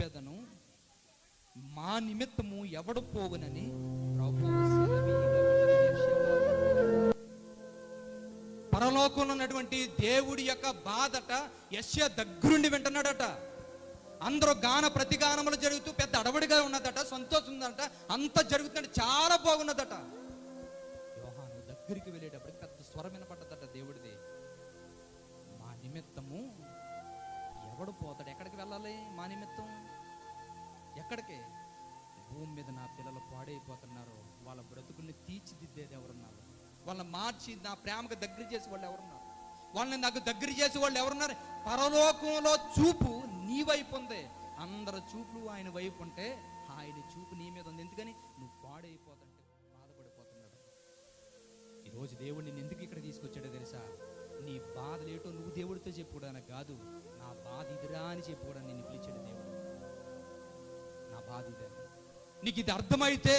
చంపేదను మా నిమిత్తము ఎవడు పోవునని పరలోకంలో ఉన్నటువంటి దేవుడి యొక్క బాధట యశ్య దగ్గరుండి వింటున్నాడట. అందరూ గాన ప్రతిగానములు జరుగుతూ పెద్ద అడవడిగా ఉన్నదట సంతోషం ఉందట అంత జరుగుతుందంటే చాలా బాగున్నదట. యోహాను దగ్గరికి వెళ్ళేటప్పుడు పెద్ద స్వరం వినపడ్డదట దేవుడిది. మా నిమిత్తము ఎవడు పోతాడు? ఎక్కడికి వెళ్ళాలి మా నిమిత్తం? ఎక్కడికి? భూమి మీద నా పిల్లలు పాడైపోతున్నారు. వాళ్ళ బ్రతుకుల్ని తీర్చిదిద్దేది ఎవరున్నారు? వాళ్ళని మార్చి నా ప్రేమకు దగ్గర చేసే వాళ్ళు ఎవరున్నారు? వాళ్ళని నాకు దగ్గర చేసే వాళ్ళు ఎవరున్నారు? పరలోకంలో చూపు నీ వైపు ఉంది. అందరి చూపులు ఆయన వైపు ఉంటే ఆయన చూపు నీ మీద ఉంది. ఎందుకని? నువ్వు పాడైపోతుంటే బాధపడిపోతున్నాడు. ఈరోజు దేవుడు నిన్ను ఎందుకు ఇక్కడ తీసుకొచ్చాడో తెలుసా? నీ బాధలేటో నువ్వు దేవుడితో చెప్పుకోవడానికి కాదు నా బాధ ఇదిరా అని చెప్పుకోవడానికి నిన్ను పిలిచాడు దేవుడు. నా బాధ ఇదే నీకు ఇది అర్థమైతే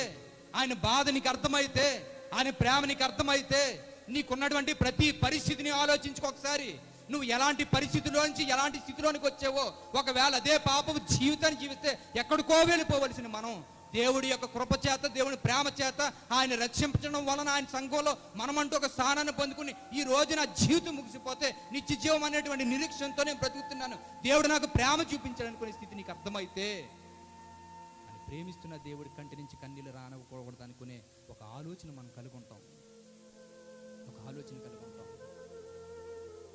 ఆయన బాధ నీకు అర్థమైతే ఆయన ప్రేమ నీకు అర్థమైతే నీకున్నటువంటి ప్రతి పరిస్థితిని ఆలోచించుకో ఒకసారి. నువ్వు ఎలాంటి పరిస్థితిలోంచి ఎలాంటి స్థితిలోనికి వచ్చావో ఒకవేళ అదే పాపం జీవితాన్ని జీవిస్తే ఎక్కడికో వెళ్ళిపోవలసిన మనం. దేవుడి యొక్క కృప చేత దేవుని ప్రేమ చేత ఆయన రక్షించడం వలన ఆయన సంఘంలో మనమంటూ ఒక స్థానాన్ని పొందుకుని ఈ రోజు నా జీవితం ముగిసిపోతే నిత్య జీవం అనేటువంటి నిరీక్షణతో నేను బ్రతుకుతున్నాను. దేవుడు నాకు ప్రేమ చూపించాలనుకునే స్థితి నీకు అర్థమైతే అని ప్రేమిస్తున్న దేవుడి కంటి నుంచి కన్నీళ్ళు రానకూడదు అనుకునే ఒక ఆలోచన మనం కలుగుంటాం ఒక ఆలోచన కలుగుంటాం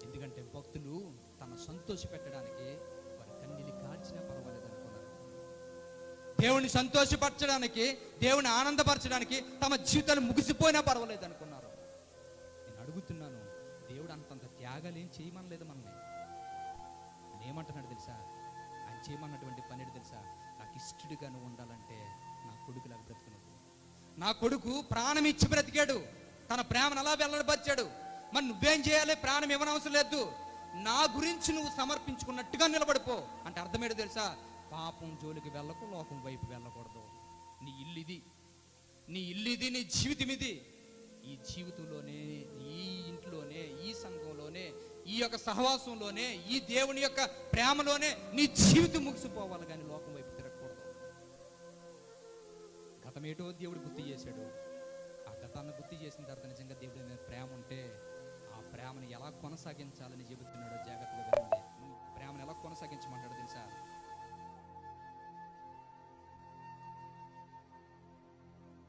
ఎందుకంటే భక్తులు తన సంతోష పెట్టడానికి దేవుని సంతోషపరచడానికి దేవుని ఆనందపరచడానికి తమ జీవితాలు ముగిసిపోయినా పర్వాలేదు అనుకున్నారు. నేను అడుగుతున్నాను దేవుడు అంతంత త్యాగాలు ఏం చేయమనలేదు మనల్ని. ఆయన ఏమంటున్నాడు తెలుసా? ఆయన చేయమన్నటువంటి పని తెలుసా? నాకు ఇష్టడిగా నువ్వు ఉండాలంటే నా కొడుకులాగా బ్రతుకును. నా కొడుకు ప్రాణం ఇచ్చి బ్రతికాడు. తన ప్రేమను అలా వెళ్ళబచ్చాడు మరి నువ్వేం చేయాలి? ప్రాణం ఇవ్వనవసరం లేదు. నా గురించి నువ్వు సమర్పించుకున్నట్టుగా నిలబడిపో. అంటే అర్థమేడు తెలుసా? పాపం జోలికి వెళ్ళకు లోకం వైపు వెళ్ళకూడదు. నీ ఇల్లు ఇది నీ ఇల్లు ఇది నీ జీవితం ఇది ఈ జీవితంలోనే ఈ ఇంట్లోనే ఈ సంఘంలోనే ఈ యొక్క సహవాసంలోనే ఈ దేవుని యొక్క ప్రేమలోనే నీ జీవితం ముగిసిపోవాలి కానీ లోకం వైపు తిరగకూడదు. గతమేటో దేవుడు గుర్తు చేశాడు. ఆ గతాన్ని గుర్తు చేసిన తర్వాత నిజంగా దేవుడి మీద ప్రేమ ఉంటే ఆ ప్రేమను ఎలా కొనసాగించాలని చెబుతున్నాడో జాగ్రత్తగా వినండి. ప్రేమను ఎలా కొనసాగించమంటాడు తెలుసా?